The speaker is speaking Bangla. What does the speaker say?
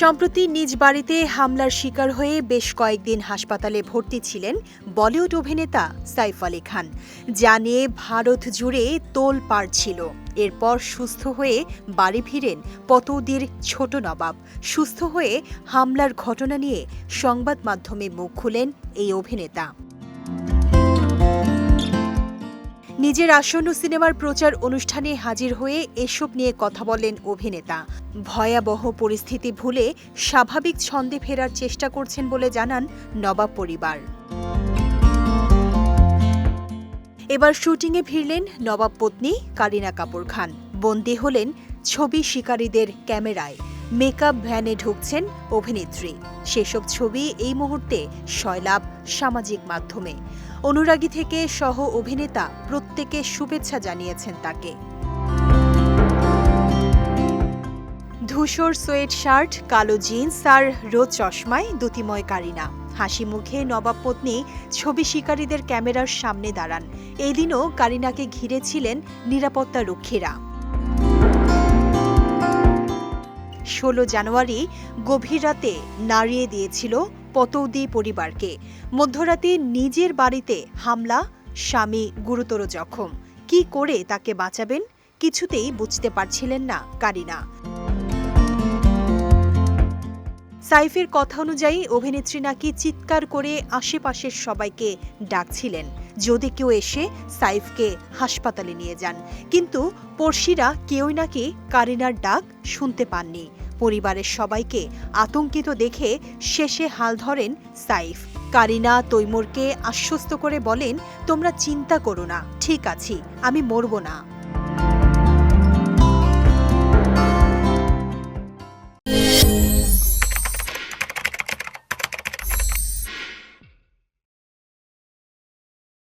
সম্প্রতি নিজ বাড়িতে হামলার শিকার হয়ে বেশ কয়েকদিন হাসপাতালে ভর্তি ছিলেন বলিউড অভিনেতা সাইফ আলী খান। যা নিয়ে ভারত জুড়ে তোল পার ছিল। এরপর সুস্থ হয়ে বাড়ি ফিরেন পতৌদির ছোট নবাব। সুস্থ হয়ে হামলার ঘটনা নিয়ে সংবাদ মাধ্যমে মুখ খুলেন এই অভিনেতা। নিজের আসন্ন সিনেমার প্রচার অনুষ্ঠানে হাজির হয়ে এসব নিয়ে কথা বলেন অভিনেতা। ভয়াবহ পরিস্থিতি ভুলে স্বাভাবিক ছন্দে ফেরার চেষ্টা করছেন বলে জানান নবাব পরিবার। এবার শুটিংয়ে ফিরলেন নবাব পত্নী কারিনা কাপুর খান। বন্দী হলেন ছবি শিকারীদের ক্যামেরায়। মেকআপ ভ্যানে ঢুকছেন অভিনেত্রী। সেসব ছবি এই মুহূর্তে সয়লাভ সামাজিক মাধ্যমে। অনুরাগী থেকে সহ অভিনেতা প্রত্যেকে শুভেচ্ছা জানিয়েছেন তাকে। ধূসর সোয়েট শার্ট কালো জিন্স আর রোদ চশমায় দুতিময় কারিনা হাসি মুখে নবাব পত্নী, ছবি শিকারীদের ক্যামেরার সামনে দাঁড়ান। এদিনও কারিনাকে ঘিরে ছিলেন নিরাপত্তা রক্ষীরা ষোলো জানুয়ারি গভীর রাতে নাড়িয়ে দিয়েছিল পতৌদি পরিবারকে। মধ্যরাতে নিজের বাড়িতে হামলা, স্বামী গুরুতর জখম। কি করে তাকে বাঁচাবেন কিছুতেই বুঝতে পারছিলেন না কারিনা। সাইফের কথা অনুযায়ী অভিনেত্রী নাকি চিৎকার করে আশেপাশের সবাইকে ডাকছিলেন। যদি কেউ এসে সাইফকে হাসপাতালে নিয়ে যান। কিন্তু পড়শিরা কেউই নাকি কারিনার ডাক শুনতে পাননি। পরিবারের সবাইকে আতঙ্কিত দেখে শেষে হাল ধরেন সাইফ। কারিনা তৈমুরকে আশ্বস্ত করে বলেন, তোমরা চিন্তা করো না, ঠিক আছি, আমি মরব না।